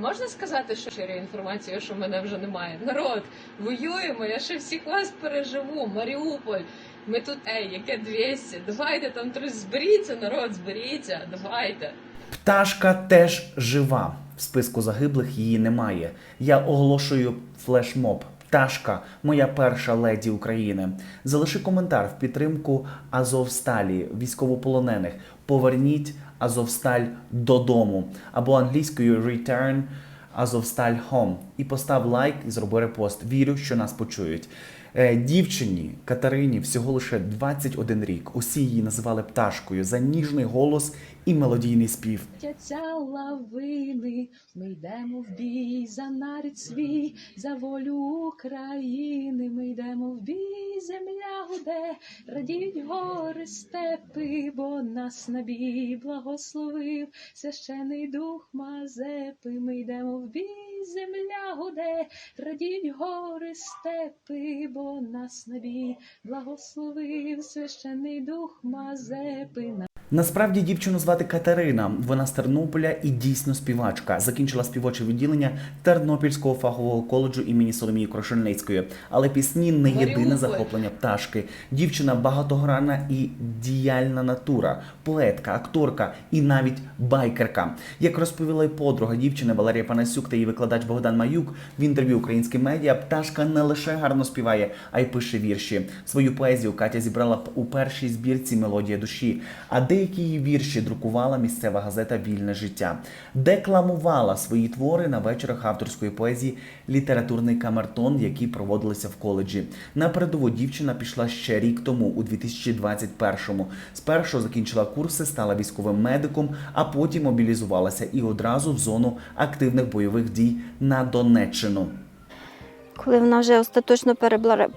можна сказати, що ширю інформацію, що мене вже немає? Народ, воюємо, я ще всіх вас переживу. Маріуполь. Ми тут, ей, яке 200? Давайте там зберіться, народ, зберіться, давайте. Пташка теж жива. В списку загиблих її немає. Я оголошую флешмоб. Пташка, моя перша леді України. Залиши коментар в підтримку Азовсталі, військовополонених. Поверніть Азовсталь додому або англійською Return Азовсталь Home. І постав лайк і зроби репост. Вірю, що нас почують. Е, Дівчині Катерині всього лише 21 рік. Усі її називали пташкою за ніжний голос і мелодійний спів. Тяться лавини, ми йдемо в бій за нарід свій, за волю України. Ми йдемо в бій, земля гуде, радіють гори степи, бо нас на бій благословив священий дух Мазепи. Ми йдемо в бій, земля гуде, радіють гори степи, бо нас на бій благословив священий дух Мазепи. Насправді дівчину звати Катерина. Вона з Тернополя і дійсно співачка. Закінчила співоче відділення Тернопільського фахового коледжу імені Соломії Крошельницької. Але пісні не єдине захоплення пташки. Дівчина багатогранна і діяльна натура, поетка, акторка і навіть байкерка. Як розповіла й подруга дівчини Валерія Панасюк та її викладач Богдан Маюк в інтерв'ю українським медіа, пташка не лише гарно співає, а й пише вірші. Свою поезію Катя зібрала у першій збірці Мелодія душі. А деякі її вірші друкувала місцева газета Вільне життя, декламувала свої твори на вечорах авторської поезії Літературний камертон, які проводилися в коледжі. На передову дівчина пішла ще рік тому, у 2021-му. Спершу закінчила курси, стала військовим медиком, а потім мобілізувалася і одразу в зону активних бойових дій на Донеччину. Коли вона вже остаточно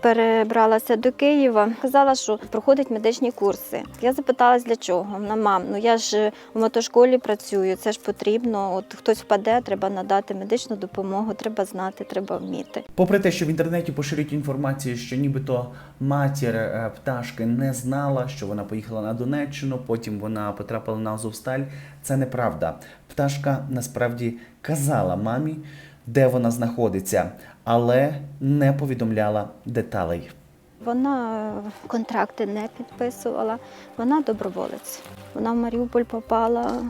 перебралася до Києва, казала, що проходить медичні курси. Я запиталась, для чого. Вона мам, ну я ж у мотошколі працюю, це ж потрібно. От хтось впаде, треба надати медичну допомогу, треба знати, треба вміти. Попри те, що в інтернеті поширюють інформацію, що нібито матір е, пташки не знала, що вона поїхала на Донеччину, потім вона потрапила на Азовсталь, це неправда. Пташка насправді казала мамі, де вона знаходиться, але не повідомляла деталей. Вона е, контракти не підписувала. Вона доброволець. Вона в Маріуполь попала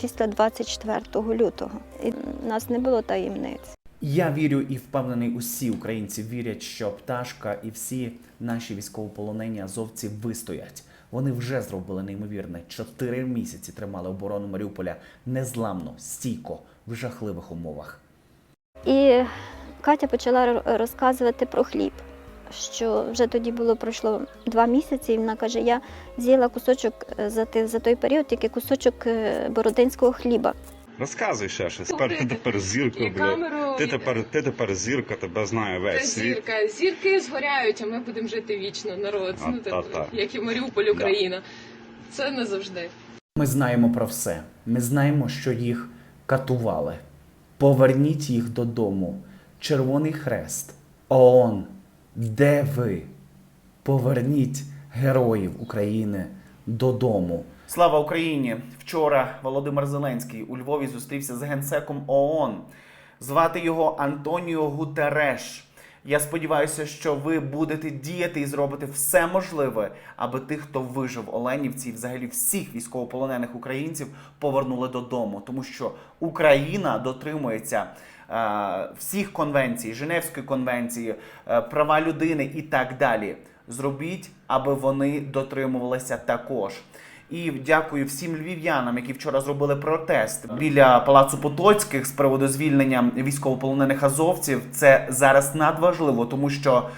після 24 лютого. І в нас не було таємниць. Я вірю і впевнений, усі українці вірять, що пташка і всі наші військовополонені азовці вистоять. Вони вже зробили неймовірне. Чотири місяці тримали оборону Маріуполя незламно, стійко, в жахливих умовах. І Катя почала розказувати про хліб. Що вже тоді було пройшло два місяці, і вона каже: я з'їла кусочок е, за, той період, тільки кусочок е, бородинського хліба. Розказуй ще щось. Тепер ти тепер зірка, І камеру Ти тепер, ти тепер зірка, тебе знає Та весь світ. зірка. Зірки згоряють, а ми будемо жити вічно, народ. А, ну, типу, як і Маріуполь, Україна. Це не завжди. Ми знаємо про все. Ми знаємо, що їх катували. Поверніть їх додому. Червоний хрест. ООН. Де ви? Поверніть героїв України додому. Слава Україні! Вчора Володимир Зеленський у Львові зустрівся з генсеком ООН. Звати його Антоніо Гутереш. Я сподіваюся, що ви будете діяти і зробите все можливе, аби тих, хто вижив Оленівці, і взагалі всіх військовополонених українців повернули додому, тому що Україна дотримується е, всіх конвенцій, Женевської конвенції, е, права людини і так далі. Зробіть, аби вони дотримувалися також. І дякую всім львів'янам, які вчора зробили протест біля палацу Потоцьких з приводу звільнення військовополонених азовців. Це зараз надважливо, тому що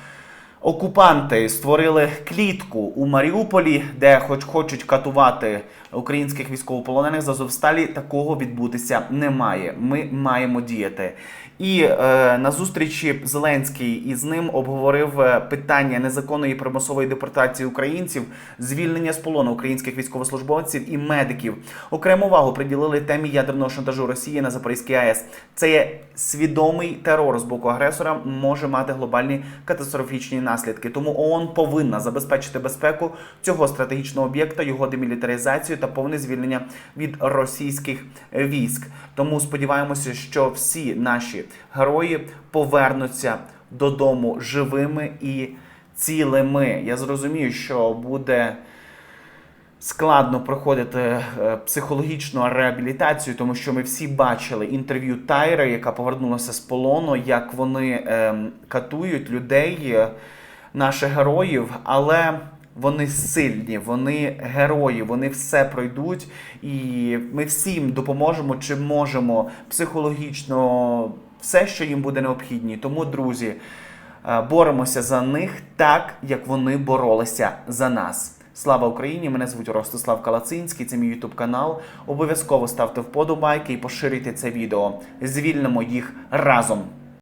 окупанти створили клітку у Маріуполі, де хоч хочуть катувати українських військовополонених з Азовсталі. Такого відбутися не має. Ми маємо діяти. І е, на зустрічі Зеленський із ним обговорив е, питання незаконної примусової депортації українців, звільнення з полону українських військовослужбовців і медиків. Окрему увагу приділили темі ядерного шантажу Росії на Запорізькій АЕС. Це є свідомий терор з боку агресора, може мати глобальні катастрофічні наслідки. Тому ООН повинна забезпечити безпеку цього стратегічного об'єкта, його демілітаризацію та повне звільнення від російських військ. Тому сподіваємося, що всі наші герої повернуться додому живими і цілими. Я зрозумію, що буде складно проходити е, психологічну реабілітацію, тому що ми всі бачили інтерв'ю Тайри, яка повернулася з полону, як вони ем, катують людей, е, наших героїв, але. Вони сильні, вони герої, вони все пройдуть, і ми всім допоможемо, чи можемо психологічно, все, що їм буде необхідні. Тому, друзі, е, боремося за них так, як вони боролися за нас. Слава Україні! Мене звуть Ростислав Калацинський. Це мій Ютуб канал. Обов'язково ставте вподобайки і поширюйте це відео. Звільнимо їх разом.